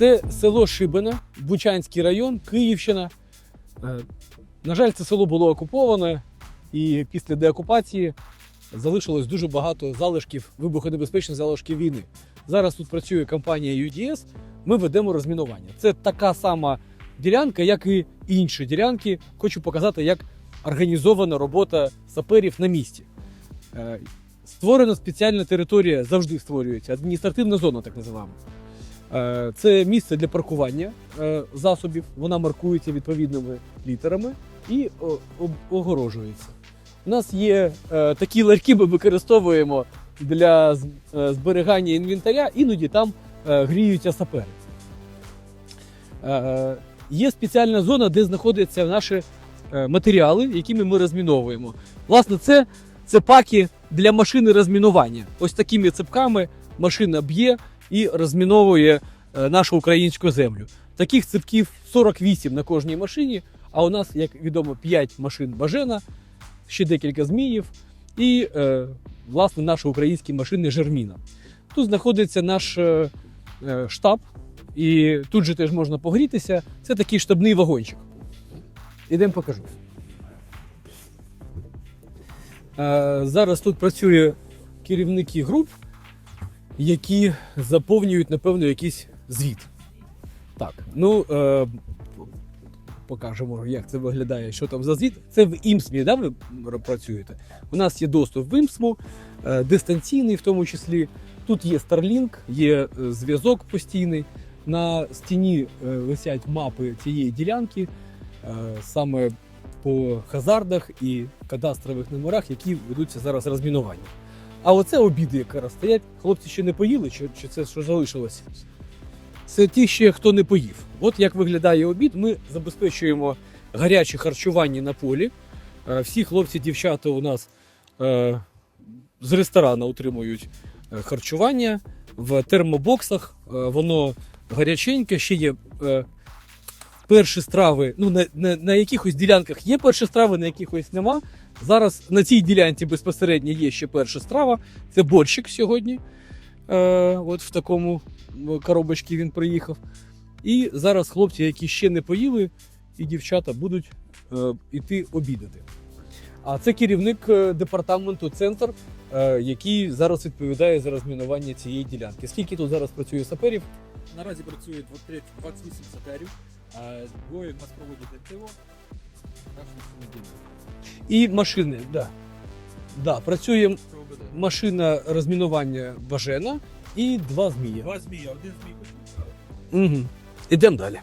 Це село Шибина, Бучанський район, Київщина. Е, На жаль, це село було окуповане, і після деокупації залишилось дуже багато залишків, вибухонебезпечних залишків війни. Зараз тут працює компанія UDS. Ми ведемо розмінування. Це така сама ділянка, як і інші ділянки. Хочу показати, як організована робота саперів на місці. Е, Створена спеціальна територія, завжди створюється, адміністративна зона, так називаємо. Е, Це місце для паркування е, засобів, вона маркується відповідними літерами і огорожується. У нас є е, такі ларьки, ми використовуємо для зберігання інвентаря, іноді там гріються сапери. Є спеціальна зона, де знаходяться наші матеріали, якими ми розміновуємо. Власне, це, це паки для машини розмінування. Ось такими цепками машина б'є і розміновує е, нашу українську землю. Таких цепків 48 на кожній машині, а у нас, як відомо, 5 машин Бажена, ще декілька зміїв і, е, власне, наші українські машини Жерміна. Тут знаходиться наш е, е, штаб, і тут же теж можна погрітися. Це такий штабний вагончик. Ідемо покажу. Е, зараз тут працює керівники груп, які заповнюють, напевно, якийсь звіт. Так, ну е, покажемо, як це виглядає, що там за звіт. Це в ІМСМі, да, ви працюєте? У нас є доступ в ІМСМу, е, дистанційний в тому числі. Тут є Starlink, є е, зв'язок постійний. На стіні е, висять мапи цієї ділянки, е, саме по хазардах і кадастрових номерах, які ведуться зараз розмінування. А оце обіди, які зараз стоять. Хлопці ще не поїли, чи, чи це що залишилося? Це ті ще, хто не поїв. От як виглядає обід. Ми забезпечуємо гаряче харчування на полі. Е, Всі хлопці, дівчата у нас е, з ресторану отримують е, харчування в термобоксах. Воно гаряченьке, ще є перші страви. Ну, на, на, на якихось ділянках є перші страви, на якихось нема. Зараз на цій ділянці безпосередньо є ще перша страва. Це борщик сьогодні. Е, от в такому коробочці він приїхав. І зараз хлопці, які ще не поїли, і дівчата будуть е, іти обідати. А це керівник е, департаменту центр, е, який зараз відповідає за розмінування цієї ділянки. Скільки тут зараз працює саперів? Наразі працює 28 саперів, а двоє в нас проводять. Так що це. І машини. Да. Да, працює машина розмінування Бажена і два змія. Два змія, один змій. Угу. Ідемо далі.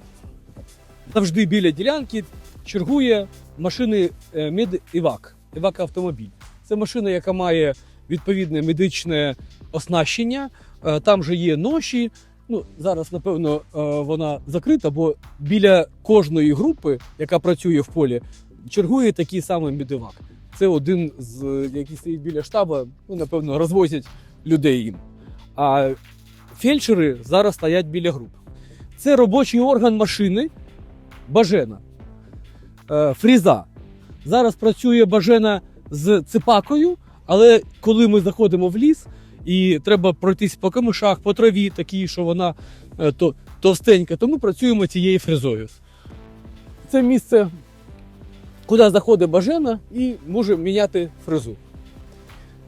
Завжди біля ділянки чергує машини е, Медівак, Івак автомобіль. Це машина, яка має відповідне медичне оснащення. Е, Там же є ноші. Ну, зараз, напевно, е, вона закрита, бо біля кожної групи, яка працює в полі, чергує такий самий медивак. Це один з е, який стоїть біля штабу, ну, напевно, розвозять людей їм. А фельдшери зараз стоять біля груп. Це робочий орган машини Бажена. Е, фріза. Зараз працює Бажена з ципакою, але коли ми заходимо в ліс і треба пройтись по камишах, по траві, такій, що вона е, то, товстенька, то ми працюємо цією фрезою. Це місце, куди заходить Бажена і може міняти фрезу.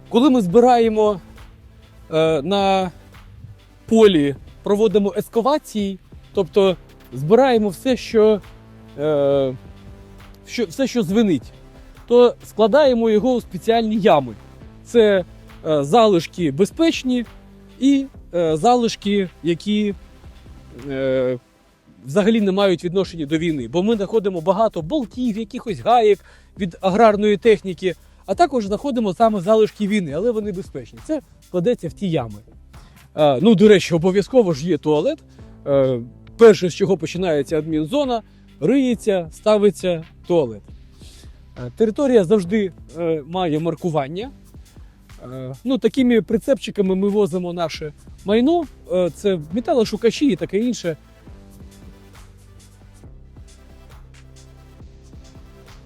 Коли ми збираємо е, на полі, проводимо ескавації, тобто збираємо все, що, е, що, все, що звенить, то складаємо його у спеціальні ями. Це залишки безпечні і е, залишки, які е, взагалі не мають відношення до війни. Бо ми знаходимо багато болтів, якихось гаєк від аграрної техніки, а також знаходимо саме залишки війни, але вони безпечні. Це кладеться в ті ями. Е, ну, до речі, обов'язково ж є туалет. Е, перше, з чого починається адмінзона, риється, ставиться туалет. Е, Територія завжди е, має маркування. Е, Ну, такими прицепчиками ми возимо наше майно. Е, Це металошукачі і таке інше.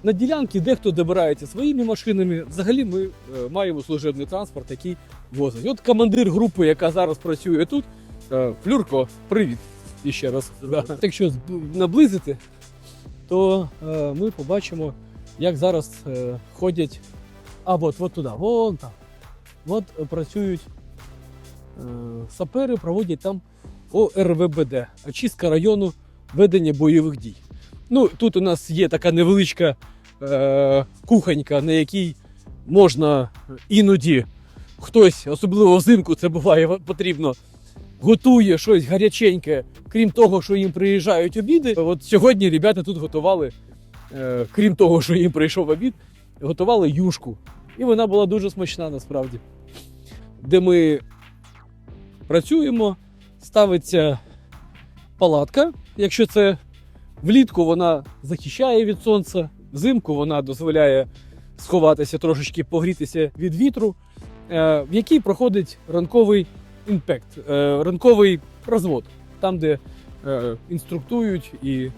На ділянки дехто добирається своїми машинами. Взагалі ми е, маємо служебний транспорт, який возить. От командир групи, яка зараз працює тут, Флюрко, привіт. іще раз. Да. Якщо наблизити, то ми побачимо, як зараз ходять. А, от, от туди, вон там. От е, працюють е, сапери, проводять там ОРВБД, очистка району ведення бойових дій. Ну, тут у нас є така невеличка е, кухонька, на якій можна іноді хтось, особливо взимку, це буває потрібно, готує щось гаряченьке, крім того, що їм приїжджають обіди. От сьогодні ребята тут готували, е, крім того, що їм прийшов обід, готували юшку. І вона була дуже смачна насправді. Де ми працюємо, ставиться палатка. Якщо це влітку вона захищає від сонця, взимку вона дозволяє сховатися трошечки, погрітися від вітру, е, в якій проходить ранковий інпект, е, ранковий розвод, там, де е, інструктують і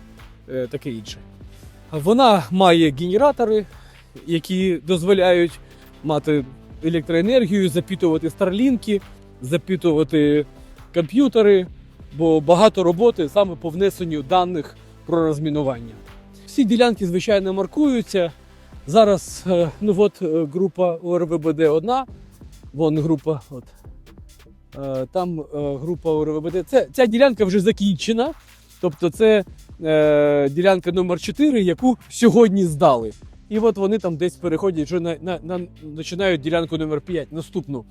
таке інше. Вона має генератори, які дозволяють мати електроенергію, запітувати старлінки, запітувати комп'ютери, бо багато роботи саме по внесенню даних про розмінування. Всі ділянки, звичайно, маркуються. Зараз е, ну от е, група ОРВБД одна, вон група, от. Е, Там група ОРВБД. Це, ця ділянка вже закінчена. Тобто це е, ділянка номер 4, яку сьогодні здали. І от вони там десь переходять, вже на, на, на, починають ділянку номер 5, наступну.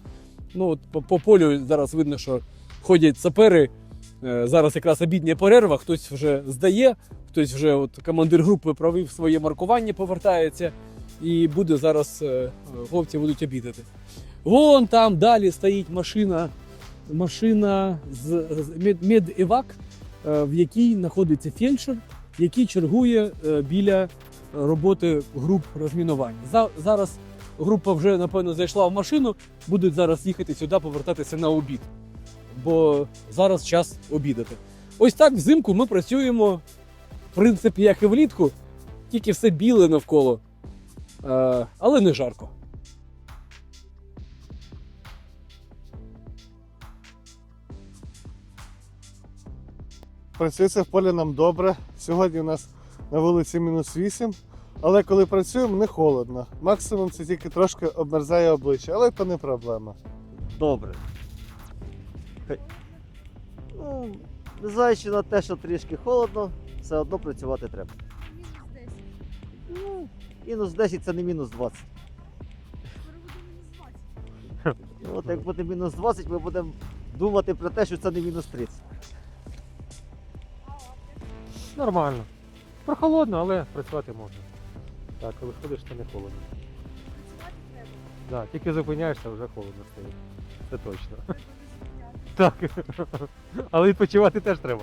Ну, от по, по полю зараз видно, що ходять сапери. Е, зараз якраз обідня перерва, хтось вже здає, хтось вже от командир групи провів своє маркування, повертається, і буде зараз е, хлопці будуть обідати. Вон там далі стоїть машина, машина з, з мед, медевак, е, в якій знаходиться фельдшер, який чергує біля роботи груп розмінування. За, зараз група вже напевно зайшла в машину, будуть зараз їхати сюди, повертатися на обід. Бо зараз час обідати. Ось так взимку ми працюємо, в принципі, як і влітку, тільки все біле навколо, е, але не жарко. Працюється в полі нам добре. Сьогодні у нас на вулиці мінус 8, але коли працюємо, не холодно. Максимум це тільки трошки обмерзає обличчя, але то не проблема. Добре. Хай- Ну, незважаючи на те, що трішки холодно, все одно працювати треба. Мінус 10. Ну, мінус 10 це не мінус 20. Скоро буде мінус 20. Ну, От як буде мінус 20, ми будемо думати про те, що це не мінус 30. Нормально. Прохолодно, але працювати можна. Так, коли ходиш, то не холодно. Працювати треба. Так, тільки зупиняєшся, вже холодно стає. Це точно. Так. Але відпочивати теж треба.